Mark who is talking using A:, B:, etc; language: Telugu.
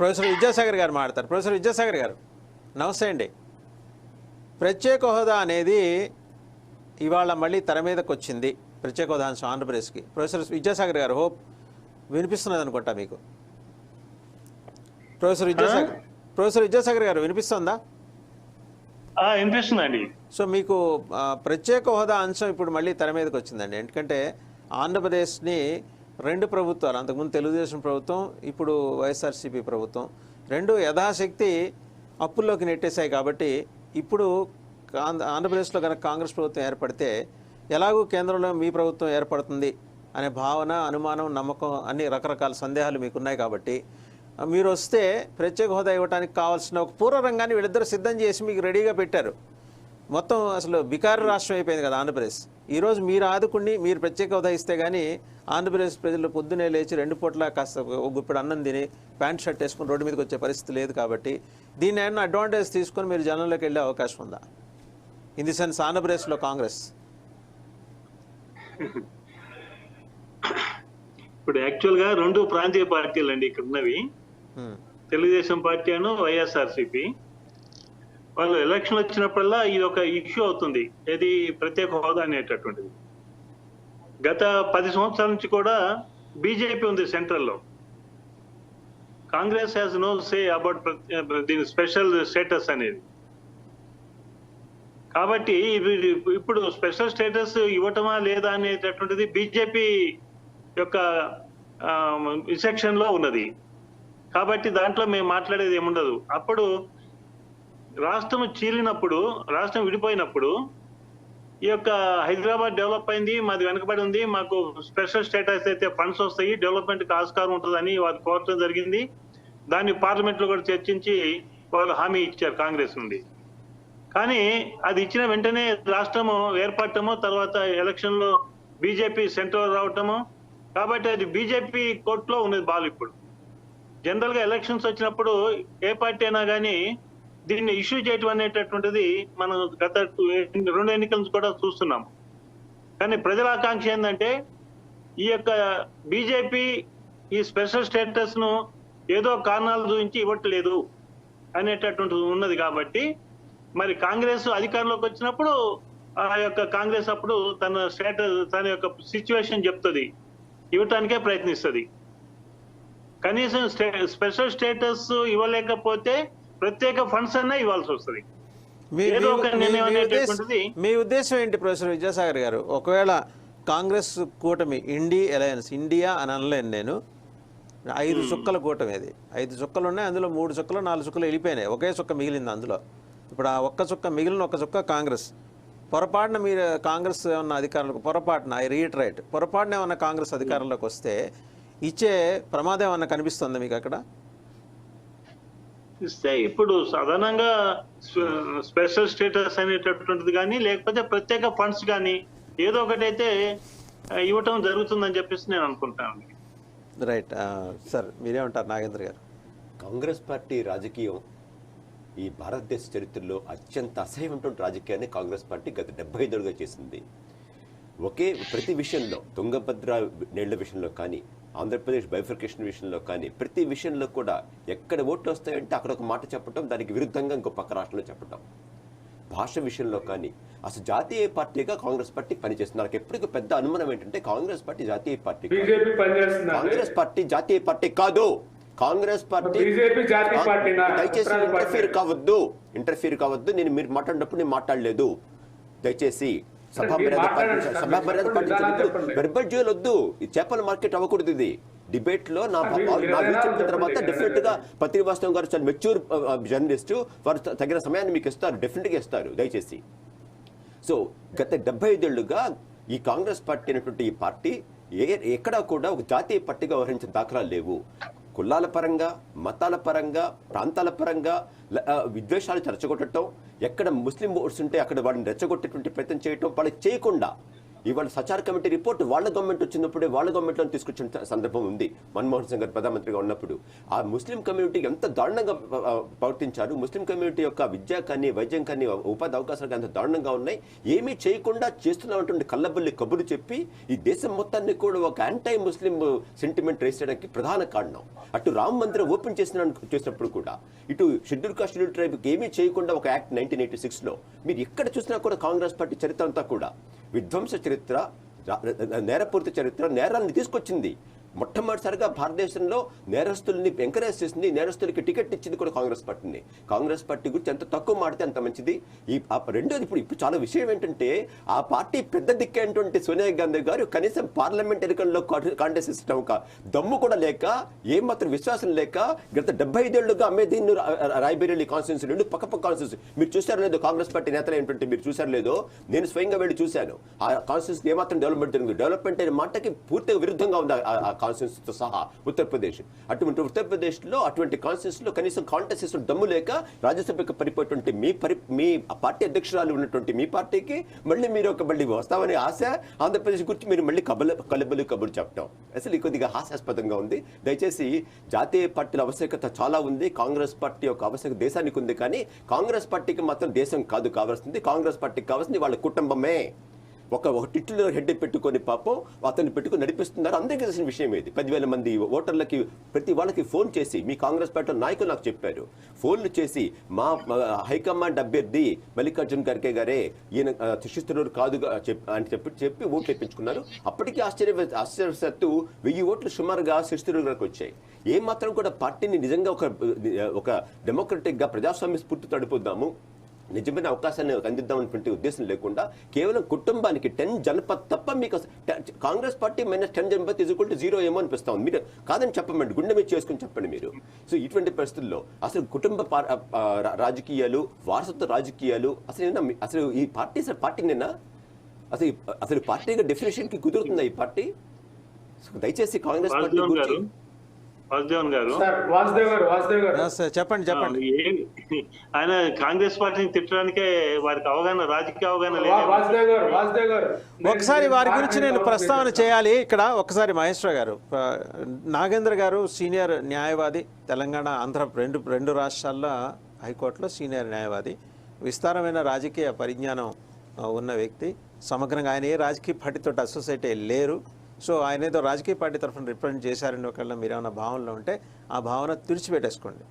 A: ప్రొఫెసర్ విద్యాసాగర్ గారు మాట్లాడతారు. ప్రొఫెసర్ విద్యాసాగర్ గారు నమస్తే అండి. ప్రత్యేక హోదా అనేది ఇవాళ మళ్ళీ తెర మీదకి వచ్చింది. ప్రత్యేక హోదా అంశం ఆంధ్రప్రదేశ్కి. ప్రొఫెసర్ విద్యాసాగర్ గారు హోప్ వినిపిస్తున్నది అనుకుంటా మీకు. ప్రొఫెసర్ విద్యాసాగర్ ప్రొఫెసర్ విద్యాసాగర్ గారు వినిపిస్తుందా?
B: వినిపిస్తుందండి.
A: సో మీకు ప్రత్యేక హోదా అంశం ఇప్పుడు మళ్ళీ తెర మీదకి వచ్చిందండి. ఎందుకంటే ఆంధ్రప్రదేశ్ని రెండు ప్రభుత్వాలు అంతకుముందు తెలుగుదేశం ప్రభుత్వం ఇప్పుడు వైఎస్ఆర్సీపీ ప్రభుత్వం రెండు యథాశక్తి అప్పుల్లోకి నెట్టేశాయి కాబట్టి ఇప్పుడు ఆంధ్ర- ఆంధ్రప్రదేశ్లో కనుక కాంగ్రెస్ ప్రభుత్వం ఏర్పడితే ఎలాగూ కేంద్రంలో మీ ప్రభుత్వం ఏర్పడుతుంది అనే భావన అనుమానం నమ్మకం అన్ని రకరకాల సందేహాలు మీకున్నాయి కాబట్టి మీరు వస్తే ప్రత్యేక హోదా ఇవ్వడానికి కావాల్సిన ఒక పూర్వరంగాన్ని వీళ్ళిద్దరు సిద్ధం చేసి మీకు రెడీగా పెట్టారు. మొత్తం అసలు బికారు రాష్ట్రం అయిపోయింది కదా ఆంధ్రప్రదేశ్. ఈరోజు మీరు ఆదుకుని మీరు ప్రత్యేక హోదా ఇస్తే కానీ ఆంధ్రప్రదేశ్ ప్రజలు పొద్దునే లేచి రెండు పూట్ల కాస్త ఒక గుప్పెడు అన్నం తిని ప్యాంట్ షర్ట్ వేసుకుని రోడ్డు మీదకి వచ్చే పరిస్థితి లేదు కాబట్టి దీన్ని ఏమన్నా అడ్వాంటేజ్ తీసుకొని మీరు జనంలోకి వెళ్ళే అవకాశం ఉందా? ఇన్ ది సెన్స్ ఆంధ్రప్రదేశ్లో కాంగ్రెస్.
B: ఇప్పుడు యాక్చువల్గా రెండు ప్రాంతీయ పార్టీలు అండి ఇక్కడ ఉన్నవి
A: హ్మ్.
B: తెలుగుదేశం పార్టీ అను వైఎస్ఆర్సిపి. వాళ్ళు ఎలక్షన్ వచ్చినప్పుడల్లా ఇది ఒక ఇష్యూ అవుతుంది. ఏది ప్రత్యేక హోదా అనేటటువంటిది. గత పది సంవత్సరాల నుంచి కూడా బీజేపీ ఉంది సెంట్రల్లో. Congress has no say about దీని స్పెషల్ స్టేటస్ అనేది. కాబట్టి ఇప్పుడు స్పెషల్ స్టేటస్ ఇవ్వటమా లేదా అనేటటువంటిది బీజేపీ యొక్క సెక్షన్లో ఉన్నది. కాబట్టి దాంట్లో మేము మాట్లాడేది ఏముండదు. అప్పుడు రాష్ట్రం చీలినప్పుడు రాష్ట్రం విడిపోయినప్పుడు ఈ యొక్క హైదరాబాద్ డెవలప్ అయింది మాది వెనకబడి ఉంది మాకు స్పెషల్ స్టేటస్ అయితే ఫండ్స్ వస్తాయి డెవలప్మెంట్కి ఆస్కారం ఉంటుందని వారు కోరటం జరిగింది. దాన్ని పార్లమెంట్లో కూడా చర్చించి వాళ్ళు హామీ ఇచ్చారు కాంగ్రెస్ నుండి. కానీ అది ఇచ్చిన వెంటనే రాష్ట్రము ఏర్పడటము తర్వాత ఎలక్షన్లో బీజేపీ సెంట్రల్ రావటము. కాబట్టి అది బీజేపీ కోర్టులో ఉన్నది బాల్ ఇప్పుడు. జనరల్గా ఎలక్షన్స్ వచ్చినప్పుడు ఏ పార్టీ అయినా కానీ దీన్ని ఇష్యూ చేయటం అనేటటువంటిది మనం గత రెండు ఎన్నికల నుంచి కూడా చూస్తున్నాం. కానీ ప్రజల ఆకాంక్ష ఏంటంటే ఈ యొక్క బీజేపీ ఈ స్పెషల్ స్టేటస్ను ఏదో కారణాలు చూపించి ఇవ్వట్లేదు అనేటటువంటిది ఉన్నది కాబట్టి మరి కాంగ్రెస్ అధికారంలోకి వచ్చినప్పుడు ఆ యొక్క కాంగ్రెస్ అప్పుడు తన స్టేటస్ తన యొక్క సిచ్యువేషన్ చెప్తుంది. ఇవ్వటానికే ప్రయత్నిస్తుంది. కనీసం స్టే- స్పెషల్ స్టేటస్ ఇవ్వలేకపోతే ప్రత్యేక ఫండ్స్ అన్నా ఇవ్వాల్సి వస్తుంది.
A: మీ ఉద్దేశం- ఏంటి ప్రొఫెసర్ విద్యాసాగర్ గారు? ఒకవేళ కాంగ్రెస్ కూటమి ఇండి అలయన్స్ ఇండియా అని అనలేను నేను. ఐదు చుక్కల కూటమి అది. ఐదు చుక్కలు ఉన్నాయి అందులో మూడు చుక్కలు నాలుగు చుక్కలు వెళ్ళిపోయినాయి. ఒకే చుక్క మిగిలింది అందులో. ఇప్పుడు ఆ ఒక్క చుక్క మిగిలిన ఒక్క చుక్క కాంగ్రెస్. పొరపాటున మీరు కాంగ్రెస్ ఏమన్నా అధికారంలోకి పొరపాటున ఐ రీటరైట్ పొరపాటున ఏమన్నా కాంగ్రెస్ అధికారంలోకి వస్తే ఇచ్చే ప్రమాదం ఏమన్నా కనిపిస్తుందా మీకు అక్కడ?
B: ఇస్తే ఇప్పుడు సాధారణంగా స్పె- స్పెషల్ స్టేటస్ అనేటటువంటిది కానీ లేకపోతే ప్రత్యేక ఫండ్స్ కానీ ఏదో ఒకటి అయితే ఆ, ఇవ్వటం జరుగుతుందని చెప్పేసి నేను అనుకుంటాను
A: రైట్ సార్ మీరేమంటారు నాగేంద్ర గారు.
C: కాంగ్రెస్ పార్టీ రాజకీయం ఈ భారతదేశ చరిత్రలో అత్యంత అసహ్యమైనటువంటి రాజకీయాన్ని కాంగ్రెస్ పార్టీ గత డెబ్బై ఐదుగా చేసింది. ఒకే ప్రతి విషయంలో తుంగభద్ర నీళ్ళ విషయంలో కానీ ఆంధ్రప్రదేశ్ బైఫర్కేషన్ విషయంలో కానీ ప్రతి విషయంలో కూడా ఎక్కడ ఓట్లు వస్తాయంటే అక్కడ ఒక మాట చెప్పటం దానికి విరుద్ధంగా ఇంకో పక్క రాష్ట్రంలో చెప్పటం. భాష విషయంలో కానీ అసలు జాతీయ పార్టీగా కాంగ్రెస్ పార్టీ పనిచేస్తుంది. నాకు ఎప్పటికీ పెద్ద అనుమానం ఏంటంటే కాంగ్రెస్ పార్టీ జాతీయ పార్టీ కాంగ్రెస్ పార్టీ జాతీయ పార్టీ కాదు. కాంగ్రెస్ పార్టీ? దయచేసి ఇంటర్ఫీర్. కావద్దు. ఇంటర్ఫీర్ కావద్దు. నేను మీరు మాట్లాడినప్పుడు నేను మాట్లాడలేదు. దయచేసి సభా. వెర్బల్ వద్దు. ఈ చేపల మార్కెట్ అవ్వకూడదు ఇది. డిబేట్లో నా చెప్పిన తర్వాత. డెఫినెట్గా పత్రి వాస్తవం గారు చాలా మెచ్యూర్ జర్నలిస్ట్ వారు తగిన సమయాన్ని మీకు ఇస్తారు. డెఫినెట్గా ఇస్తారు దయచేసి. సో గత డెబ్బై ఐదేళ్ళుగా ఈ కాంగ్రెస్ పార్టీ అనేటువంటి ఈ పార్టీ ఏ ఎక్కడా కూడా ఒక జాతీయ పార్టీగా వ్యవహరించిన దాఖలాలు లేవు. కులాల పరంగా మతాల పరంగా ప్రాంతాల పరంగా విద్వేషాలు రెచ్చగొట్టడం ఎక్కడ ముస్లిం ఓట్స్ ఉంటే అక్కడ వాడిని రెచ్చగొట్టేటువంటి ప్రయత్నం చేయటం వాళ్ళకి చేయకుండా ఇవాళ సచార్ కమిటీ రిపోర్ట్ వాళ్ళ గవర్నమెంట్ వచ్చినప్పుడే వాళ్ళ గవర్నమెంట్లో తీసుకొచ్చిన సందర్భం ఉంది. మన్మోహన్ సింగ్ గారు ప్రధానమంత్రిగా ఉన్నప్పుడు. ఆ ముస్లిం కమ్యూనిటీ ఎంత దారుణంగా ప్రవర్తించారు? ముస్లిం కమ్యూనిటీ యొక్క విద్య కానీ వైద్యం కానీ ఉపాధి అవకాశాలు ఎంత దారుణంగా ఉన్నాయి. ఏమీ చేయకుండా చేస్తున్నటువంటి కళ్ళబల్లి కబురు చెప్పి ఈ దేశం మొత్తాన్ని కూడా ఒక యాంటై ముస్లిం సెంటిమెంట్ రేస్ చేయడానికి ప్రధాన కారణం. అటు రామ మందిరం ఓపెన్ చేసిన చేసినప్పుడు కూడా ఇటు షెడ్యూల్ కాస్ట్ షెడ్యూల్ ట్రైబ్కి ఏమీ చేయకుండా ఒక యాక్ట్ నైన్టీన్ ఎయిటీ సిక్స్లో. మీరు ఎక్కడ చూసినా కూడా కాంగ్రెస్ పార్టీ చరిత్ర అంతా కూడా విధ్వంస చరిత్ర నేరపూర్తి నేరపూరిత చరిత్ర నేరాన్ని తీసుకొచ్చింది. మొట్టమొదటిసారిగా భారతదేశంలో నేరస్తుల్ని ఎంకరేజ్ చేసింది నేరస్తులకి టికెట్ ఇచ్చింది కూడా కాంగ్రెస్ పార్టీని. కాంగ్రెస్ పార్టీ గురించి ఎంత తక్కువ మాడితే అంత మంచిది. ఈ ఆ రెండోది ఇప్పుడు ఇప్పుడు చాలా విషయం ఏంటంటే ఆ పార్టీ పెద్ద దిక్కైనటువంటి సోనియా గాంధీ గారు కనీసం పార్లమెంట్ ఎన్నికల్లో కాంటెస్ట్ ఇష్టం ఒక దమ్ము కూడా లేక ఏమాత్రం విశ్వాసం లేక గత డెబ్బై ఐదేళ్ళుగా అమేదీన్ రాయబేరేలి కాన్స్టిట్యూన్సీ రెండు పక్క పక్క కాన్స్టిట్యూన్సీ. మీరు చూసారో లేదో కాంగ్రెస్ పార్టీ నేతలు ఏంటంటే మీరు చూసారో లేదో నేను స్వయంగా వెళ్ళి చూశాను. ఆ కాన్స్టిట్యూన్సీ ఏమాత్రం డెవలప్మెంట్ జరిగింది. డెవలప్మెంట్ అనే మాటకి పూర్తిగా విరుద్ధంగా ఉంది కాన్స్టిట్యూన్సీతో సహా ఉత్తరప్రదేశ్. అటువంటి ఉత్తరప్రదేశ్లో అటువంటి కాన్స్టిట్యూన్సీలో కనీసం కాంటెస్ట్ చేసిన దమ్ము లేక రాజ్యసభకు పరిపోయేటువంటి మీ పరి మీ పార్టీ అధ్యక్షురాలు ఉన్నటువంటి మీ పార్టీకి మళ్ళీ మీరు ఒక మళ్ళీ వస్తామని ఆశ ఆంధ్రప్రదేశ్ గురించి మీరు మళ్ళీ కబల కలబలు కబురు చెప్పడం అసలు కొద్దిగా హాస్యాస్పదంగా ఉంది. దయచేసి జాతీయ పార్టీల ఆవశ్యకత చాలా ఉంది. కాంగ్రెస్ పార్టీ యొక్క ఆవశ్యకత దేశానికి ఉంది కానీ కాంగ్రెస్ పార్టీకి మాత్రం దేశం కాదు కావాల్సింది. కాంగ్రెస్ పార్టీకి కావాల్సింది వాళ్ళ కుటుంబమే. ఒక ఒక టిట్లో హెడ్ పెట్టుకొని పాపం అతన్ని పెట్టుకొని నడిపిస్తున్నారు. అందరికీ తెలిసిన విషయం ఇది. పదివేల మంది ఓటర్లకి ప్రతి వాళ్ళకి ఫోన్ చేసి మీ కాంగ్రెస్ పార్టీ నాయకులు నాకు చెప్పారు. ఫోన్లు చేసి మా హైకమాండ్ అభ్యర్థి మల్లికార్జున్ ఖర్గే గారే ఈయన ఆ, కాదు కాదుగా అని చెప్పి చెప్పి ఓట్లు ఇప్పించుకున్నారు అప్పటికీ ఆశ్చర్య ఆశ్చర్యవశాత్తు వెయ్యి ఓట్లు సుమారుగా శిస్తున్నారు గారికి వచ్చాయి. ఏ మాత్రం కూడా పార్టీని నిజంగా ఒక ఒక డెమోక్రటిక్గా ప్రజాస్వామ్య స్ఫూర్తి తడిపోద్దాము నిజమైన అవకాశాన్ని అందిద్దామనేటువంటి ఉద్దేశం లేకుండా కేవలం కుటుంబానికి టెన్ జనపద్ తప్ప మీకు Congress party minus ten Janpath is equal to zero ఏమో అనిపిస్తా ఉంది. మీరు కాదని చెప్పమండి గుండె మీద చేసుకుని చెప్పండి మీరు. సో ఇటువంటి పరిస్థితుల్లో అసలు కుటుంబ రాజకీయాలు వారసత్వ రాజకీయాలు అసలు ఏమన్నా అసలు ఈ పార్టీ పార్టీ నిన్న అసలు అసలు పార్టీగా డెఫినేషన్కి కుదురుతుందా ఈ పార్టీ? సో దయచేసి కాంగ్రెస్ పార్టీ గురించి
B: వాసుదేవన్ గారు.
D: సార్ వాసుదేవ్ గారు వాసుదేవ్ గారు.
A: ఆ, సార్, చెప్పండి చెప్పండి.
B: ఆయన కాంగ్రెస్ పార్టీని తిట్టడానికే వారికి అవగాహన రాజకీయ అవగాహన లేదు
A: ఒకసారి వారి గురించి నేను ప్రస్తావన చేయాలి. ఇక్కడ ఒకసారి మహేశ్వర గారు నాగేంద్ర గారు సీనియర్ న్యాయవాది తెలంగాణ ఆంధ్ర రెండు రెండు రాష్ట్రాల్లో హైకోర్టులో సీనియర్ న్యాయవాది విస్తారమైన రాజకీయ పరిజ్ఞానం ఉన్న వ్యక్తి. సమగ్రంగా ఆయన ఏ రాజకీయ పార్టీతో అసోసియేట్ అయ్యి లేరు. సో ఆయన ఏదో రాజకీయ పార్టీ తరఫున రిప్రజెంట్ చేశారని ఒకవేళ మీరు ఏమైనా భావనలో ఉంటే ఆ భావన తుడిచిపెట్టేసుకోండి.